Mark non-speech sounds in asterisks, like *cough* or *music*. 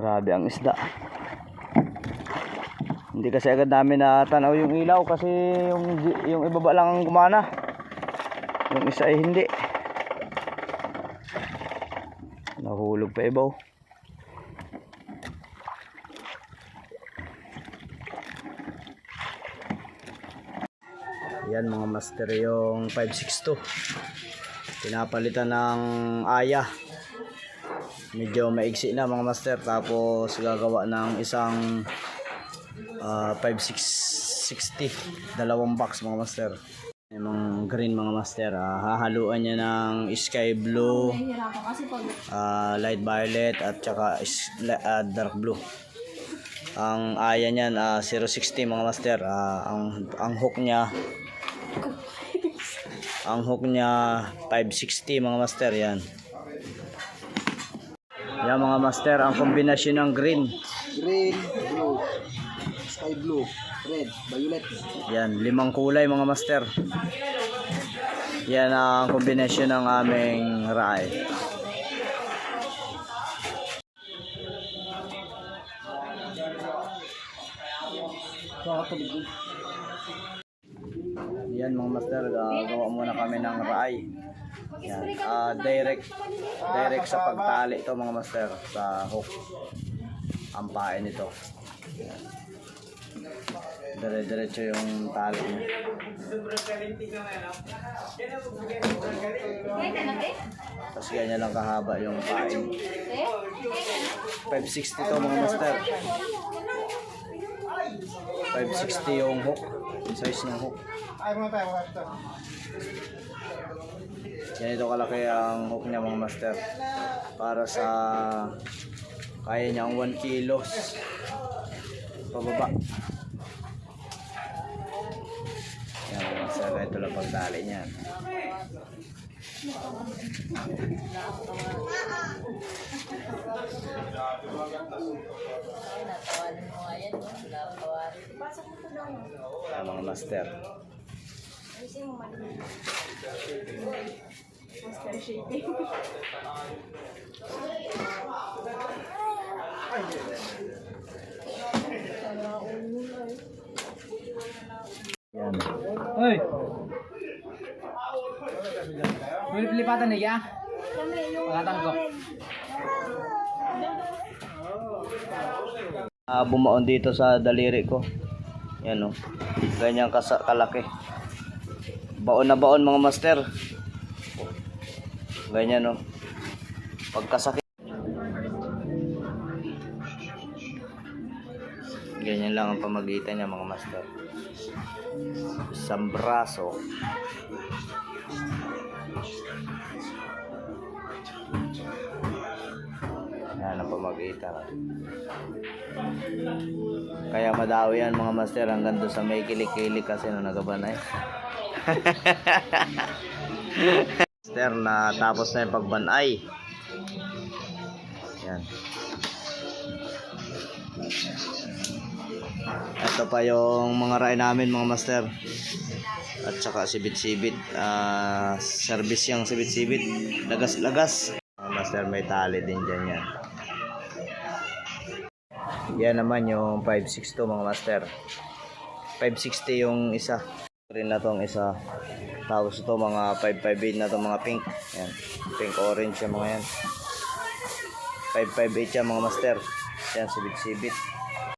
Grabe ang isda. Hindi kasi agad namin natanaw yung ilaw kasi yung, yung ibaba lang ang gumana. Yung isa ay hindi. Nahulog pa ibaw. Yan mga master yung 562. Pinapalitan ng aya. Medyo maigsi na mga master tapos gagawa ng isang ah, 5660 dalawang box mga master. Yung green mga master, ah, hahaluan niya ng sky blue, ah, light violet at saka ah, dark blue. Ang aya niyan ah, 060 mga master. Ah, ang ang hook niya ang hook niya 560 mga master yan. Yan mga master, ang kombinasyon ng green. Green, blue, sky blue, red, violet. Yan, limang kulay mga master. Yan ang kombinasyon ng aming raay. Yan mga master, gagawa muna kami ng raay. Yan, ah, direct direct sa pagtali ito mga master sa hook. Ang pain nito. Dire-diretso yung tali niya. Tapos ganyan lang kahaba yung pain. Te? 560 to mga master. 560 yung hook. Yung size ng hook. Ay, mga tayo, mga tayo. Ganito kalaki ang hook niya mga master. Para sa kaya niyang 1 kilos. Pababa. Yan mga master. Ito lang pagdali niya. Yan mga master. Master shaping. Yan. Hoy. May lipatan na ya. Pagkatan ko. Ah, bumaon dito sa daliri ko. Yan oh. Ganyan kasa kalaki. Baon na baon mga master. Ganyan oh. Pagkasakit. Ganyan lang ang pamagitan niya mga master. Isang braso. Yan ang pamagitan. Kaya madawi yan mga master hanggang doon sa may kilik-kilik kasi nung nagabanay. *laughs* master na tapos na yung pagbanay. Yan. Ito pa yung mga ray namin mga master. At saka sibit-sibit. ah service yung sibit-sibit. Lagas-lagas. Master may tali din dyan yan. Yan naman yung 562 mga master. 560 yung isa. Rin na tong isa. Tapos ito mga 558 na tong mga pink. Yan. Pink orange yung mga yan. 558 yan mga master. Yan sibit-sibit.